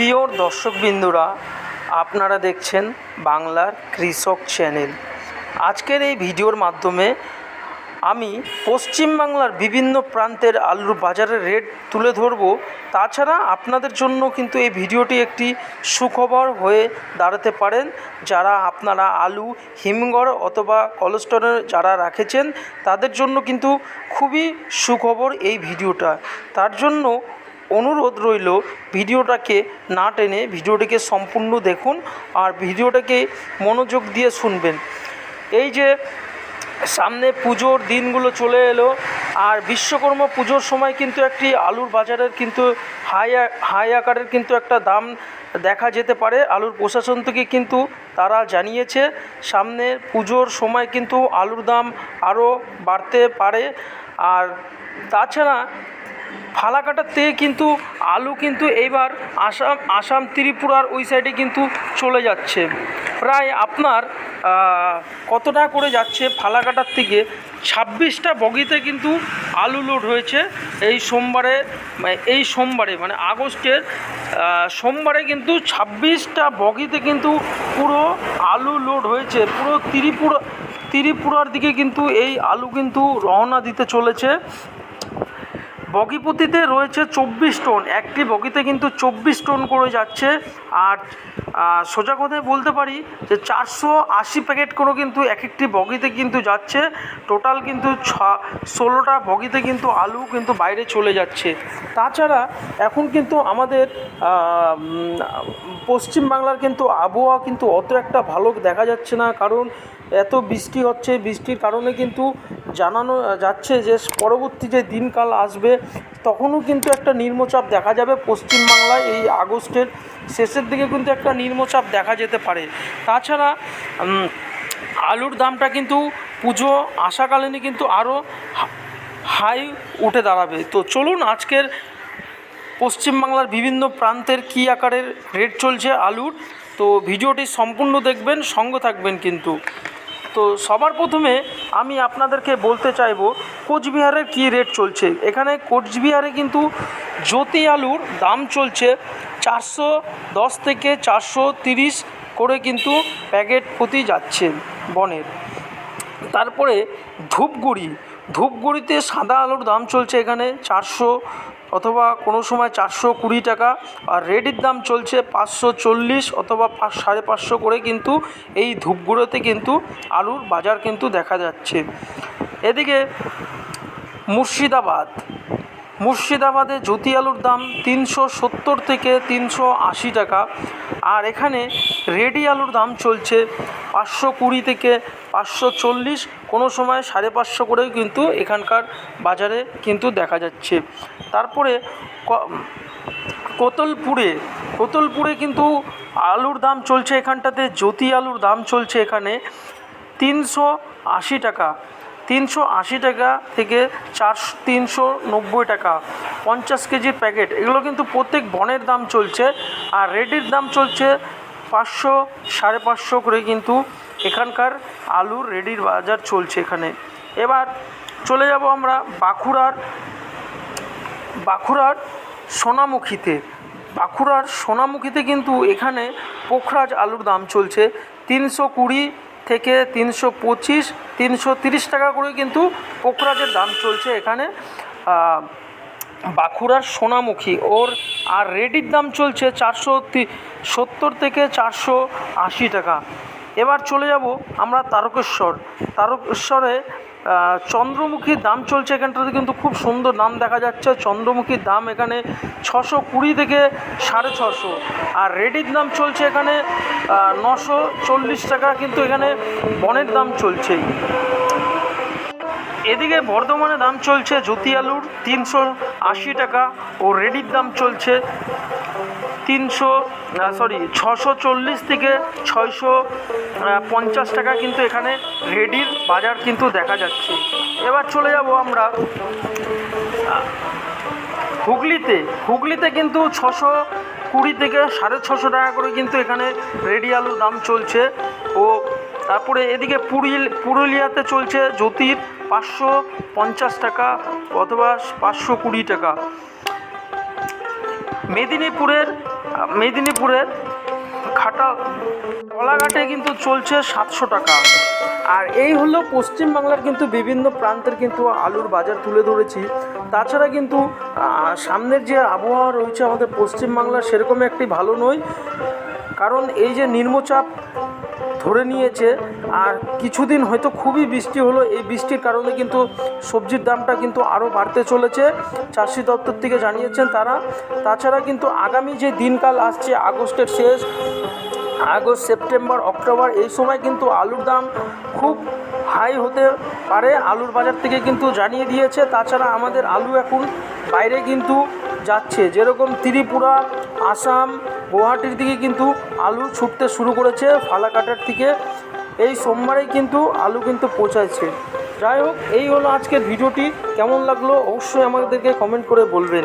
প্রিয় দর্শকবৃন্দুরা, আপনারা দেখছেন বাংলার কৃষক চ্যানেল। আজকের এই ভিডিওর মাধ্যমে আমি পশ্চিমবাংলার বিভিন্ন প্রান্তের আলুর বাজারের রেট তুলে ধরব। তাছাড়া আপনাদের জন্য কিন্তু এই ভিডিওটি একটি সুখবর হয়ে দাঁড়াতে পারেন। যারা আপনারা আলু, হিমঘর অথবা কোলেস্টোরে যারা রাখেছেন, তাদের জন্য কিন্তু খুবই সুখবর এই ভিডিওটা। তার জন্য অনুরোধ রইল ভিডিওটাকে না টেনে ভিডিওটিকে সম্পূর্ণ দেখুন আর ভিডিওটাকে মনোযোগ দিয়ে শুনবেন। এই যে সামনে পুজোর দিনগুলো চলে এলো আর বিশ্বকর্মা পুজোর সময় কিন্তু একটি আলুর বাজারের কিন্তু হাই হাই আকারের কিন্তু একটা দাম দেখা যেতে পারে। আলুর প্রশাসন থেকে কিন্তু তারা জানিয়েছে, সামনে পুজোর সময় কিন্তু আলুর দাম আরও বাড়তে পারে। আর তাছাড়া ফালাকাটার থেকে কিন্তু আলু কিন্তু এইবার আসাম আসাম ত্রিপুরার ওই সাইডে কিন্তু চলে যাচ্ছে। প্রায় আপনার আহ, কত টাকা করে যাচ্ছে ফালাকাটার থেকে? ছাব্বিশটা বগিতে কিন্তু আলু লোড হয়েছে এই সোমবারে মানে এই সোমবারে মানে আগস্টের সোমবারে কিন্তু ছাব্বিশটা বগিতে কিন্তু পুরো আলু লোড হয়েছে। পুরো ত্রিপুরা ত্রিপুরার দিকে কিন্তু এই আলু কিন্তু রওনা দিতে চলেছে। বগিপতিতে রয়েছে চব্বিশ টন। একটি বগিতে কিন্তু চব্বিশ টন করে যাচ্ছে। আর সোজা কথায় বলতে পারি যে চারশো আশি প্যাকেট করে কিন্তু এক একটি বগিতে কিন্তু যাচ্ছে। টোটাল কিন্তু ছ, ষোলোটা বগিতে কিন্তু আলু কিন্তু বাইরে চলে যাচ্ছে। তাছাড়া এখন কিন্তু আমাদের পশ্চিমবাংলার কিন্তু আবহাওয়া কিন্তু অত একটা ভালো দেখা যাচ্ছে না। কারণ এত বৃষ্টি হচ্ছে। বৃষ্টির কারণে কিন্তু জানানো যাচ্ছে যে পরবর্তী যে দিনকাল আসবে, তখনও কিন্তু একটা নিম্নচাপ দেখা যাবে পশ্চিমবাংলায় এই আগস্টের শেষের দিকে কিন্তু একটা নিম্নচাপ দেখা যেতে পারে। তাছাড়া আলুর দামটা কিন্তু পুজো আসাকালীনই কিন্তু আরও হাই উঠে দাঁড়াবে। তো চলুন আজকের পশ্চিমবাংলার বিভিন্ন প্রান্তের কী আকারের রেট চলছে আলুর, তো ভিডিওটি সম্পূর্ণ দেখবেন, সঙ্গে থাকবেন কিন্তু। তো সবার প্রথমে আমি আপনাদেরকে বলতে চাইব, কোচবিহারের কি রেট চলছে? এখানে কোচবিহারে কিন্তু জ্যোতি আলুর দাম চলছে চারশো দশ থেকে চারশো তিরিশ করে কিন্তু প্যাকেট প্রতি যাচ্ছে বনের। তারপরে ধূপগুড়ি। ধূপগুড়িতে সাদা আলুর দাম চলছে এখানে চারশো অথবা কোনো সময় চারশো কুড়ি টাকা আর রেডির দাম চলছে পাঁচশো চল্লিশ অথবা পাঁচ, সাড়ে পাঁচশো করে কিন্তু এই ধূপগুড়োতে কিন্তু আলুর বাজার কিন্তু দেখা যাচ্ছে। এদিকে মুর্শিদাবাদ। মুর্শিদাবাদে জ্যোতি আলুর দাম তিনশো সত্তর থেকে তিনশো আশি টাকা। আর এখানে রেডি আলুর দাম চলছে পাঁচশো কুড়ি থেকে পাঁচশো চল্লিশ। কোনো সময় সাড়ে পাঁচশো করেও কিন্তু এখানকার বাজারে কিন্তু দেখা যাচ্ছে। তারপরে কোতলপুরে কোতলপুরে কিন্তু আলুর দাম চলছে এখানটাতে, জ্যোতি আলুর দাম চলছে এখানে তিনশো আশি টাকা। তিনশো আশি টাকা থেকে চারশো, তিনশো নব্বই টাকা। পঞ্চাশ কেজির প্যাকেট। এগুলো কিন্তু প্রত্যেক বনের দাম চলছে। আর রেডির দাম চলছে পাঁচশো, সাড়ে পাঁচশো করে কিন্তু এখানকার আলুর রেডির বাজার চলছে এখানে। এবার চলে যাব আমরা বাঁকুড়ার বাঁকুড়ার সোনামুখীতে। বাঁকুড়ার সোনামুখীতে কিন্তু এখানে পোখরাজ আলুর দাম চলছে তিনশো কুড়ি থেকে তিনশো পঁচিশ, তিনশো তিরিশ টাকা করে কিন্তু কোকরাজের দাম চলছে এখানে। বাঁকুড়ার সোনামুখী, ওর আর রেডির দাম চলছে চারশো সত্তর থেকে চারশো আশি টাকা। এবার চলে যাব আমরা তারকেশ্বর। তারকেশ্বরে আহ, চন্দ্রমুখীর দাম চলছে এখানটাতে কিন্তু খুব সুন্দর দাম দেখা যাচ্ছে। চন্দ্রমুখীর দাম এখানে ছশো কুড়ি থেকে সাড়ে ছশো। আর রেডির দাম চলছে এখানে নশো চল্লিশ টাকা কিন্তু এখানে বনের দাম চলছে এদিকে বর্ধমানে দাম চলছে জ্যোতি আলুর তিনশো আশি টাকা ও রেডির দাম চলছে তিনশো সরি ছশো চল্লিশ থেকে ছয়শো পঞ্চাশ টাকা কিন্তু এখানে রেডির বাজার কিন্তু দেখা যাচ্ছে। এবার চলে যাব আমরা হুগলিতে। হুগলিতে কিন্তু ছশো কুড়ি থেকে সাড়ে ছশো টাকা করে কিন্তু এখানে রেডি আলুর দাম চলছে। ও তারপরে এদিকে পুরুল পুরুলিয়াতে চলছে জ্যোতির পাঁচশো পঞ্চাশ টাকা অথবা পাঁচশো কুড়ি টাকা। মেদিনীপুরের মেদিনীপুরের খাটা কলাঘাটে কিন্তু চলছে সাতশো টাকা। আর এই হলো পশ্চিমবাংলার কিন্তু বিভিন্ন প্রান্তের কিন্তু আলুর বাজার তুলে ধরেছি। তাছাড়া কিন্তু সামনের যে আবহাওয়া রয়েছে আমাদের পশ্চিমবাংলার সেরকম একটি ভালো নয়। কারণ এই যে নিম্নচাপ ধরে নিয়েছে। আর কিছুদিন হয়তো খুবই বৃষ্টি হলো। এই বৃষ্টির কারণে কিন্তু সবজির দামটা কিন্তু আরও বাড়তে চলেছে। চাষি দপ্তর থেকে জানিয়েছেন তারা। তাছাড়া কিন্তু আগামী যে দিনকাল আসছে, আগস্টের শেষ, আগস্ট, সেপ্টেম্বর, অক্টোবর, এই সময় কিন্তু আলুর দাম খুব হাই হতে পারে। আলুর বাজার থেকে কিন্তু জানিয়ে দিয়েছে। তাছাড়া আমাদের আলু এখন বাইরে কিন্তু যাচ্ছে। যেরকম ত্রিপুরা, আসাম গুয়াহাটির দিকে কিন্তু আলু ছুটতে শুরু করেছে, ফালাকাটার থেকে এই সোমবারেই কিন্তু আলু কিন্তু পৌঁছাচ্ছে। যাই হোক, এই হলো আজকের ভিডিওটি। কেমন লাগল অবশ্যই আমাদেরকে কমেন্ট করে বলবেন।